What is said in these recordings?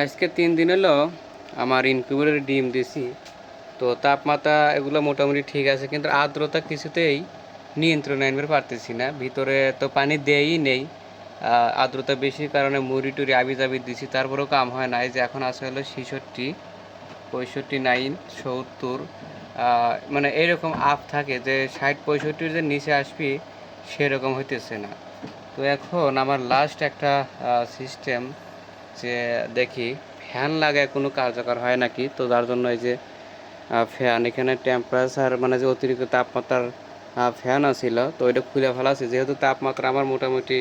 আজকে তিন দিন হলো আমার ইনকিউবেটরে ডিম দিছি। তো তাপমাত্রা এগুলো মোটামুটি ঠিক আছে, কিন্তু আর্দ্রতা কিছুতেই নিয়ন্ত্রণে আনতে পারতেছি না। ভিতরে তো পানি দেয়ই নেই। আর্দ্রতা বেশির কারণে মুড়ি টুরি আবি জাবি দিছি, তারপরেও কাম হয় না। এই যে এখন আছে হলো ছেষট্টি, পঁয়ষট্টি নাইন, সত্তর মানে এরকম আপ থাকে যে ষাট, পঁয়ষট্টির যে নিচে আসবি সেরকম হইতেছে না। তো এখন আমার লাস্ট একটা সিস্টেম যে দেখি ফ্যান লাগায় কোনো কার্যকর হয় নাকি? তো তার জন্য এই যে ফ্যান, এখানে টেম্পারেচার মানে যে অতিরিক্ত তাপমাত্রার ফ্যান আছিল, তো ওইটা খুলে ফেলা আছে। যেহেতু তাপমাত্রা আমার মোটামুটি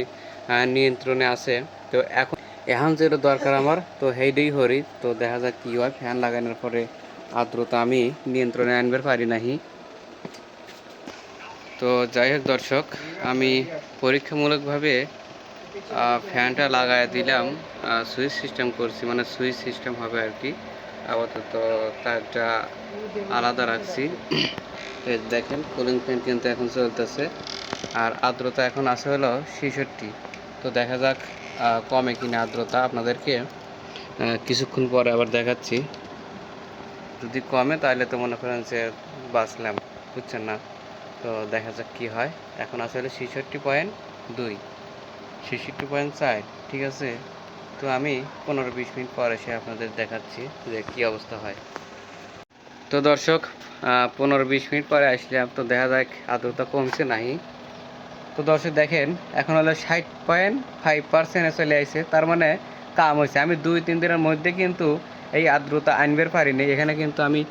নিয়ন্ত্রণে আছে, তো এখন এখন যেটা দরকার আমার, তো সেইটাই হরি তো দেখা যাক কী হয়, ফ্যান লাগানোর পরে আর্দ্রতা আমি নিয়ন্ত্রণে আনবার পারি নাহি। তো যাই হোক দর্শক, আমি পরীক্ষামূলকভাবে ফ্যানটা লাগায় দিলাম সুইচ সিস্টেম করছি মানে সুইচ সিস্টেম হবে আর কি। আপাতত তারটা আলাদা রাখছি। দেখেন কুলিং ফ্যান কিন্তু এখন চলতেছে। আর আর্দ্রতা এখন আছে হলো ছেষট্টি। তো দেখা যাক কমে কিনা আর্দ্রতা আপনাদেরকে কিছুক্ষণ পরে আবার দেখাচ্ছি। যদি কমে তাহলে তো মনে করেন যে বাঁচলাম, বুঝছেন না? তো দেখা যাক কি হয়। এখন আছে হলো ছেষট্টি পয়েন্ট দুই। ছেষট্টি পয়েন্ট চার, ঠিক আছে? তো আমি পনেরো বিশ মিনিট পর এসে আপনাদের দেখাচ্ছি যে কী অবস্থা হয়। তো দর্শক পনেরো বিশ মিনিট পরে আসলাম, তো দেখা যাক আর্দ্রতা কমছে নাহি। তো দর্শক দেখেন, এখন হলো ষাট পয়েন্ট ফাইভ পার্সেন্টে চলে আসছে তার মানে কাম হয়েছে আমি দুই তিন দিনের মধ্যে কিন্তু এই আর্দ্রতা আনবার পারিনি। এখানে কিন্তু আমি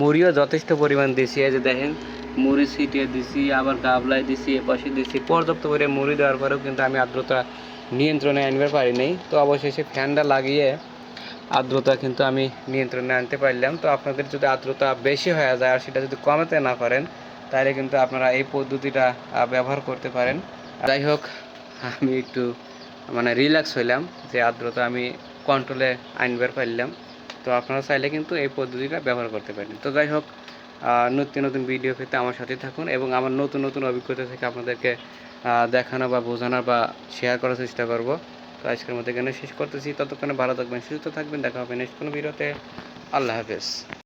মুড়িও যথেষ্ট পরিমাণ দিছি। এই যে দেখেন মুড়ি ছিটিয়ে দিছি, আবার গাবলায় দিছি এপাশে দিছি। পর্যাপ্ত করে মুড়ি দেওয়ার পরেও কিন্তু আমি আর্দ্রতা নিয়ন্ত্রণে আনবার পারিনি তো অবশেষে ফ্যানটা লাগিয়ে আর্দ্রতা কিন্তু আমি নিয়ন্ত্রণে আনতে পারলাম। তো আপনাদের যদি আর্দ্রতা বেশি হয়ে যায় আর সেটা যদি কমাতে না পারেন, তাহলে কিন্তু আপনারা এই পদ্ধতিটা ব্যবহার করতে পারেন। যাই হোক, আমি একটু মানে রিল্যাক্স হইলাম যে আর্দ্রতা আমি কন্ট্রোলে আনবার পারলাম। তো আপনারা চাইলে কিন্তু এই পদ্ধতিটা ব্যবহার করতে পারেন। তো যাই হোক আহ, নতুন ভিডিও পেতে আমার সাথে থাকুন এবং আমার নতুন নতুন অভিজ্ঞতা থেকে আপনাদেরকে দেখানো বা বোঝানো বা শেয়ার করার চেষ্টা করব। তো আজকের মধ্যে এখানে শেষ করতেছি। ততক্ষণে ভালো থাকবেন সুস্থ থাকবেন। দেখা হবে নেক্সট কোনো ভিডিওতে আল্লাহ হাফেজ।